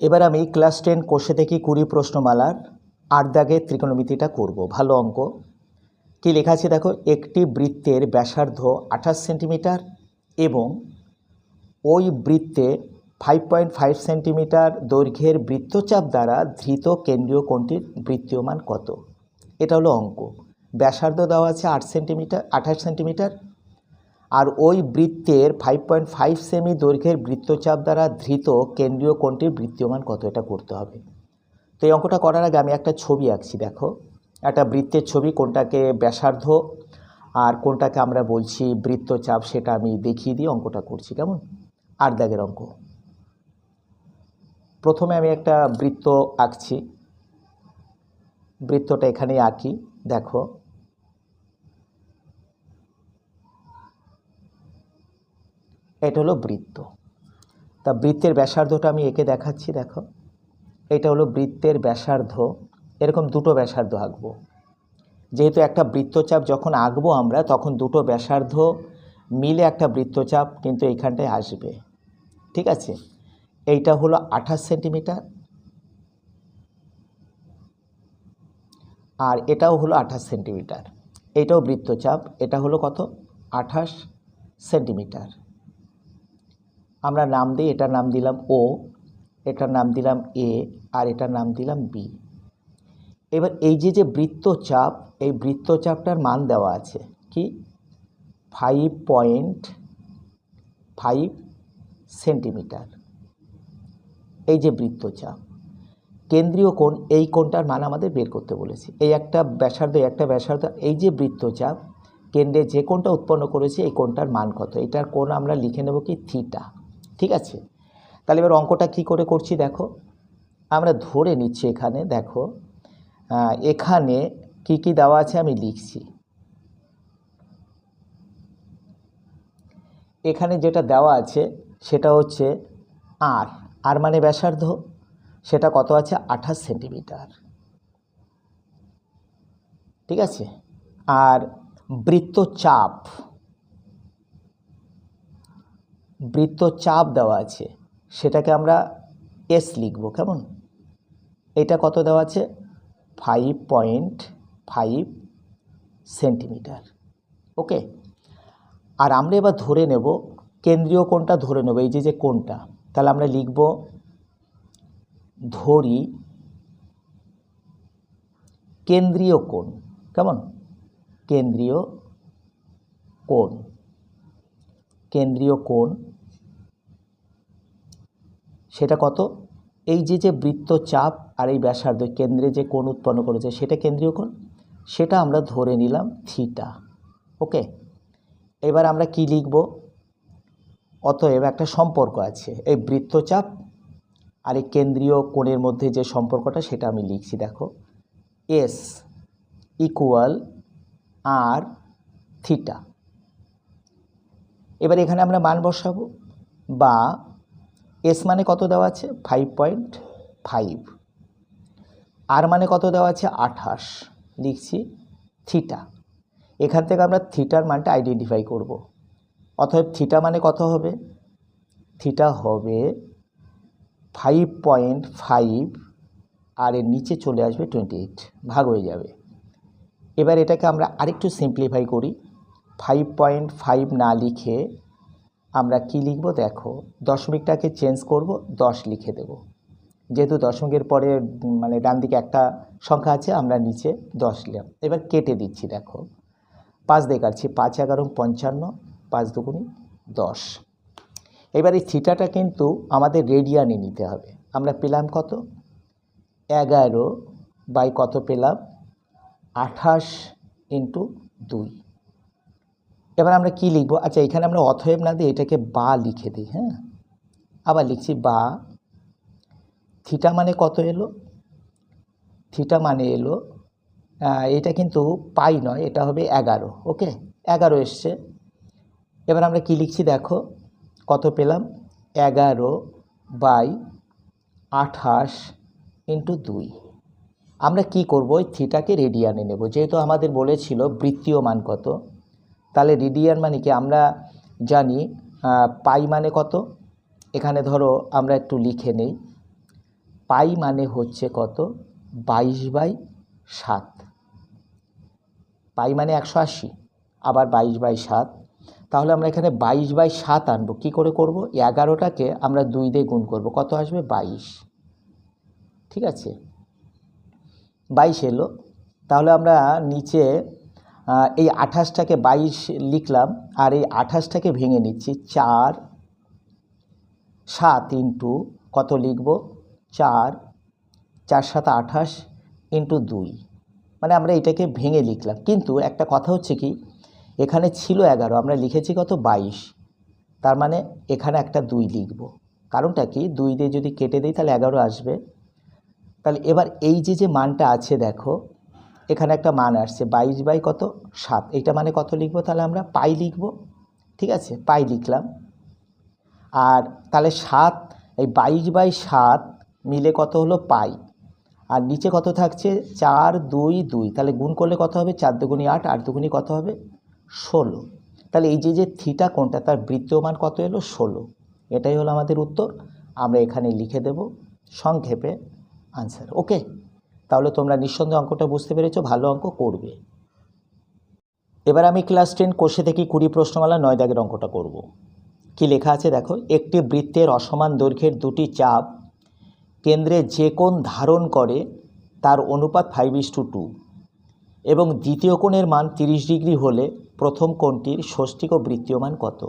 এবার আমি class ten কোষে থেকে কুড়ি প্রশ্নমালার, আট দাগের ত্রিকোণমিতিটা করব। ভালো অঙ্ক। কি লেখা আছে দেখো? একটি বৃত্তের ব্যাসার্ধ আঠাশ সেন্টিমিটার এবং ওই বৃত্তে ফাইভ পয়েন্ট ফাইভ সেন্টিমিটার দৈর্ঘ্যের বৃত্তচাপ দ্বারা ধৃত কেন্দ্রীয় কোণটির বৃত্তীয় মান কত? এটা হলো অঙ্ক। ব্যাসার্ধ দেওয়া আছে আট সেন্টিমিটার, আঠাশ সেন্টিমিটার আর ওই বৃত্তের ফাইভ পয়েন্ট ফাইভ সেমি দৈর্ঘ্যের বৃত্তচাপ দ্বারা ধৃত কেন্দ্রীয় কোণটির বৃত্তীয়মান কত এটা করতে হবে। তো এই অঙ্কটা করার আগে আমি একটা ছবি আঁকছি, দেখো। একটা বৃত্তের ছবি কোনটাকে ব্যাসার্ধ, আর কোনটাকে আমরা বলছি বৃত্তচাপ, সেটা আমি দেখিয়ে দিয়ে অঙ্কটা করছি, কেমন? আট দাগের অঙ্ক। প্রথমে আমি একটা বৃত্ত আঁকছি। বৃত্তটা এখানেই আঁকি, দেখো। এটা হলো বৃত্ত। তা বৃত্তের ব্যাসার্ধটা আমি এঁকে দেখাচ্ছি, দেখো। এটা হলো বৃত্তের ব্যাসার্ধ। এরকম দুটো ব্যাসার্ধ আঁকবো। যেহেতু একটা বৃত্তচাপ যখন আঁকবো আমরা, তখন দুটো ব্যাসার্ধ মিলে একটা বৃত্তচাপ কিন্তু এইখানটায় আসবে। ঠিক আছে? এইটা হলো আঠাশ সেন্টিমিটার আর এটাও হলো আঠাশ সেন্টিমিটার। এইটাও বৃত্তচাপ। এটা হলো কত? আঠাশ সেন্টিমিটার। আমরা নাম দিই এটার নাম দিলাম ও, এটার নাম দিলাম এ, আর এটার নাম দিলাম বি। এবার এই যে যে বৃত্তচাপ, এই বৃত্তচাপটার মান দেওয়া আছে কি? ফাইভ পয়েন্ট ফাইভ সেন্টিমিটার এই যে বৃত্তচাপ, কেন্দ্রীয় কোণ, এই কোণটার মান আমাদের বের করতে বলেছে। এই একটা ব্যাসার্ধ একটা ব্যাসার্ধ, এই যে বৃত্তচাপ, কেন্দ্রে যে কোণটা উৎপন্ন করেছে, এই কোণটার মান কত? এটার কোণ আমরা লিখে নেব কি? থিটা ঠিক আছে? তাহলে এবার অঙ্কটা কি করে করছি দেখো? আমরা ধরে নিচ্ছি এখানে, দেখো এখানে কি কি দেওয়া আছে আমি লিখছি। এখানে যেটা দেওয়া আছে সেটা হচ্ছে আর আর মানে ব্যাসার্ধ, সেটা কত আছে? আঠাশ সেন্টিমিটার। ঠিক আছে? আর বৃত্তচাপ বৃত্তচাপ দেওয়া আছে, সেটাকে আমরা এস লিখব, কেমন? এটা কত দেওয়া আছে? Five point five centimetre okay আর আমরা এবার ধরে নেব, কেন্দ্রীয় কোণটা ধরে নেব, এই যে যে কোণটা, তাহলে আমরা লিখব, ধরি কেন্দ্রীয় কোণ, কেমন? কেন্দ্রীয় কোণ। কেন্দ্রীয় কোণ, সেটা কত? এই যে যে বৃত্তচাপ আর এই ব্যাসার্ধ, কেন্দ্রে যে কোণ উৎপন্ন করেছে, সেটা কেন্দ্রীয় কোণ? সেটা আমরা ধরে নিলাম থিটা, ওকে? এবার আমরা কি লিখব? অতএব একটা সম্পর্ক আছে, এই বৃত্তচাপ আর এই কেন্দ্রীয় কোণের মধ্যে যে সম্পর্কটা, সেটা আমি লিখছি, দেখো। এস ইকুয়াল আর থিটা এবার এখানে আমরা মান বসাবো। বা এস মানে কত দেওয়া আছে? ফাইভ পয়েন্ট ফাইভ আর মানে কত দেওয়া আছে? আঠাশ। লিখছি থিটা এখান থেকে আমরা থিটার মানটা আইডেন্টিফাই করব। অতএব থিটা মানে কত হবে? থিটা হবে ফাইভ পয়েন্ট ফাইভ আর এর নিচে চলে আসবে টোয়েন্টি এইট ভাগ হয়ে যাবে। এবার এটাকে আমরা আরেকটু সিম্পলিফাই করি। ফাইভ পয়েন্ট ফাইভ না লিখে আমরা কি লিখব? দেখো, দশমিকটাকে চেঞ্জ করব, দশ লিখে দেব। যেহেতু দশমিকের পরে মানে ডান দিকে একটা সংখ্যা আছে, আমরা নিচে দশ লিখলাম। এবার কেটে দিচ্ছি, দেখো। পাঁচ দিয়ে পাঁচ এগারো পঞ্চান্ন, পাঁচ দুগুণি দশ। এবার এই থিটাটা কিন্তু আমাদের রেডিয়ানে নিতে হবে। আমরা পেলাম কত? এগারো বাই কত পেলাম? আঠাশ ইন্টু দুই। এবার আমরা কি লিখব? আচ্ছা এখানে আমরা অথয়েব না দিয়ে এটাকে বা লিখে দিই হ্যাঁ? আবার লিখছি বা। থিটা মানে কত এলো? থিটা মানে এলো এটা কিন্তু পাই নয়, এটা হবে এগারো, ওকে? এগারো এসছে। এবার আমরা কি লিখছি দেখো? কত পেলাম? এগারো বাই আঠাশ ইন্টু দুই। আমরা কি করব? ওই থিটাকে রেডিয়ানে নেব, যেহেতু আমাদের বলেছিল বৃত্তীয় মান কত? তাহলে রেডিয়ান মানে কি? আমরা জানি পাই মানে কত? এখানে ধরো আমরা একটু লিখে নেই। পাই মানে হচ্ছে কত? বাইশ বাই সাত। পাই মানে একশো আশি, আবার বাইশ বাই সাত। তাহলে আমরা এখানে বাইশ বাই সাত আনব। কী করে করব? এগারোটাকে আমরা দুই দিয়ে গুণ করব। কত আসবে? বাইশ। ঠিক আছে? বাইশ এলো। তাহলে আমরা নিচে এই আঠাশটাকে বাইশ লিখলাম আর এই আঠাশটাকে ভেঙে নিচ্ছি। চার, সাত ইন্টু কত লিখব? চার চার সাত আঠাশ ইন্টু দুই। মানে আমরা এটাকে ভেঙে লিখলাম। কিন্তু একটা কথা হচ্ছে কি, এখানে ছিল এগারো, আমরা লিখেছি কত? বাইশ। তার মানে এখানে একটা দুই লিখব। কারণটা কি? দুই দিয়ে যদি কেটে দিই তাহলে এগারো আসবে। তাহলে এবার এই যে যে মানটা আছে দেখো এখানে একটা মান আসছে বাইশ বাই কত? সাত। এইটা মানে কত লিখব তাহলে আমরা? পাই লিখব। ঠিক আছে? পাই লিখলাম। আর তাহলে সাত, এই বাইশ বাই সাত মিলে কত হলো? পাই। আর নিচে কত থাকছে? চার দুই দুই। তাহলে গুণ করলে কত হবে? চার দুগুনি আট আট দুগুনি কত হবে? ষোলো। তাহলে এই যে যে থিটা কোনটা তার বৃত্তীয় মান কত এলো? ষোলো। এটাই হলো আমাদের উত্তর। আমরা এখানে লিখে দেব সংক্ষেপে আনসার। ওকে? তাহলে তোমরা নিঃসন্দেহে অঙ্কটা বুঝতে পেরেছ, ভালো অঙ্ক করবে। এবার আমি ক্লাস টেন কোষে থেকে কুড়ি প্রশ্নমালা নয় দাগের অঙ্কটা করব। কি লেখা আছে দেখো? একটি বৃত্তের অসমান দৈর্ঘ্যের দুটি চাপ কেন্দ্রে যে কোণ ধারণ করে তার অনুপাত ফাইভ ইস টু টু এবং দ্বিতীয় কোণের মান তিরিশ ডিগ্রি হলে প্রথম কোণটির ষষ্ঠিক ও বৃত্তীয় মান কত?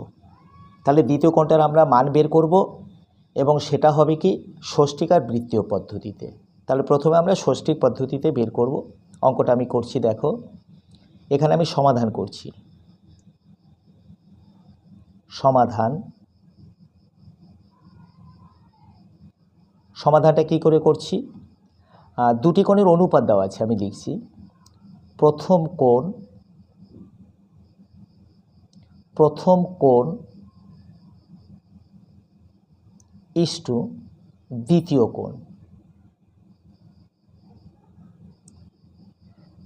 তাহলে দ্বিতীয় কোণটার আমরা মান বের করব এবং সেটা হবে কি ষষ্ঠিক আর বৃত্তীয় পদ্ধতিতে। তাহলে প্রথমে আমরা ষষ্ঠিক পদ্ধতিতে বের করব। অঙ্কটা আমি করছি, দেখো। এখানে আমি সমাধান করছি। সমাধান। সমাধানটা কি করে করছি? দুটি কোণের অনুপাত দেওয়া আছে, আমি লিখছি। প্রথম কোণ প্রথম কোণ ইস টু দ্বিতীয় কোণ।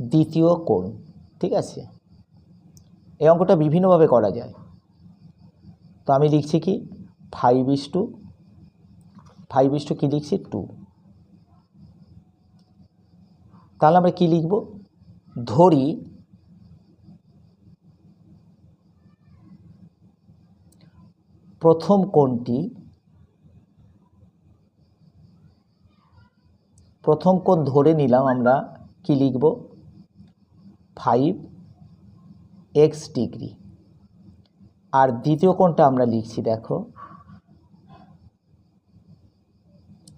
দ্বিতীয় কোণ, ঠিক আছে? এই অঙ্কটা বিভিন্নভাবে করা যায়। তো আমি লিখছি কি? Five is two five is two কী লিখছি? টু তাহলে আমরা কী লিখব? ধরি প্রথম কোণটি, প্রথম কোণ ধরে নিলাম আমরা, কি লিখব? Five x degree. আর দ্বিতীয় কোণটা আমরা লিখছি, দেখো।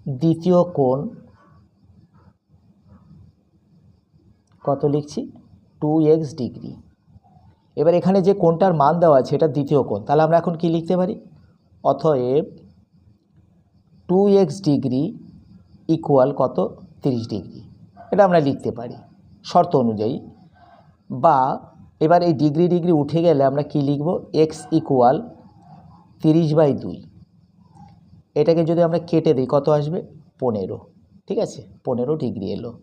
দ্বিতীয় কোণ কত লিখছি? Two X degree. এবার এখানে যে কোণটার মান দেওয়া আছে, এটা দ্বিতীয় কোণ। তাহলে আমরা এখন কি লিখতে পারি? অতএব টু এক্স ডিগ্রি ইকুয়াল কত? তিরিশ ডিগ্রি। এটা আমরা লিখতে পারি। শর্ত অনুযায়ী বা এবার এই ডিগ্রি ডিগ্রি উঠে গেলে আমরা কি লিখব? এক্স ইকুয়াল তিরিশ বাই দুই। এটাকে যদি আমরা কেটে দিই কত আসবে? পনেরো। ঠিক আছে? পনেরো ডিগ্রি এলো।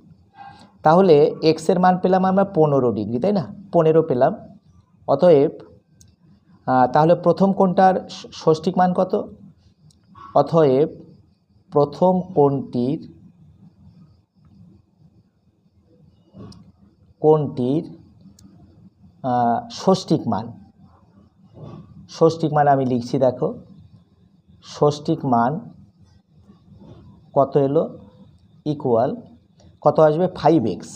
তাহলে এক্সের মান পেলাম আমরা পনেরো ডিগ্রি তাই না? পনেরো পেলাম। অতএব তাহলে প্রথম কোণটার ষ- ষষ্ঠিক মান কত? অতএব প্রথম কোণটির আহ, ষষ্ঠিক মান। ষষ্ঠিক মান আমি লিখছি দেখো। ষষ্ঠিক মান কত এলো? ইকুয়াল কত আসবে? ফাইভ এক্স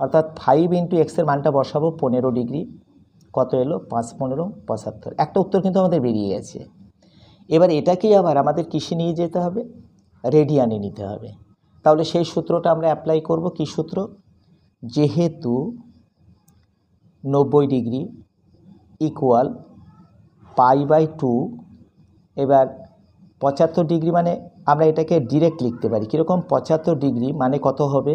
অর্থাৎ ফাইভ ইন্টু এক্সের মানটা বসাবো পনেরো ডিগ্রি। কত এলো? পাঁচ পনেরো, পঁচাত্তর। একটা উত্তর কিন্তু আমাদের বেরিয়ে গেছে। এবার এটাকেই আবার আমাদের কিসে নিয়ে যেতে হবে? রেডিয়ানে নিতে হবে। তাহলে সেই সূত্রটা আমরা অ্যাপ্লাই করব কি সূত্র? যেহেতু নব্বই degree equal pi by two এবার পঁচাত্তর ডিগ্রি মানে আমরা এটাকে ডিরেক্ট লিখতে পারি। কীরকম পঁচাত্তর ডিগ্রি মানে কত হবে?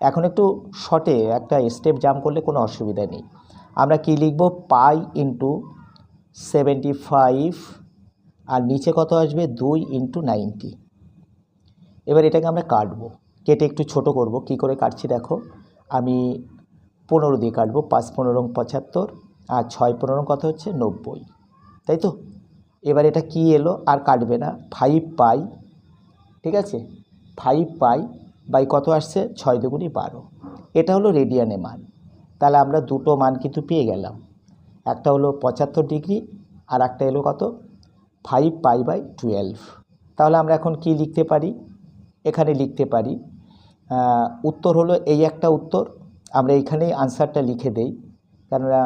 এখন একটু শর্টে একটা স্টেপ জাম্প করলে কোনো অসুবিধা নেই। আমরা কি লিখব? পাই ইন্টু সেভেন্টি ফাইভ আর নিচে কত আসবে? দুই ইন্টু নাইনটি এবার এটাকে আমরা কাটবো। কেটে একটু ছোট করব। কি করে কাটছি দেখো? আমি পনেরো দিয়ে কাটবো, পাঁচ পনেরো পঁচাত্তর আর ছয় পনেরো কত হচ্ছে? নব্বই। তাই তো? এবার এটা কি এলো? আর কাটবে না। ফাইভ পাই, ঠিক আছে? ফাইভ পাই বাই কত আসছে? ছয় দুগুণি বারো। এটা হলো রেডিয়ানে মান। তাহলে আমরা দুটো মান কিন্তু পেয়ে গেলাম। একটা হলো পঁচাত্তর ডিগ্রি আর একটা এলো কত? ফাইভ পাই বাই টুয়েলভ তাহলে আমরা এখন কি লিখতে পারি? এখানে লিখতে পারি উত্তর হলো এই একটা উত্তর আমরা এইখানেই আনসারটা লিখে দেই, কেননা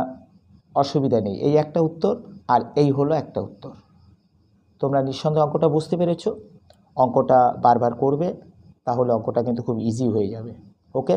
অসুবিধা নেই। এই একটা উত্তর আর এই হলো একটা উত্তর। তোমরা নিঃসন্দেহে অঙ্কটা বুঝতে পেরেছ? অঙ্কটা বারবার করবে, তাহলে অঙ্কটা কিন্তু খুব ইজি হয়ে যাবে। ওকে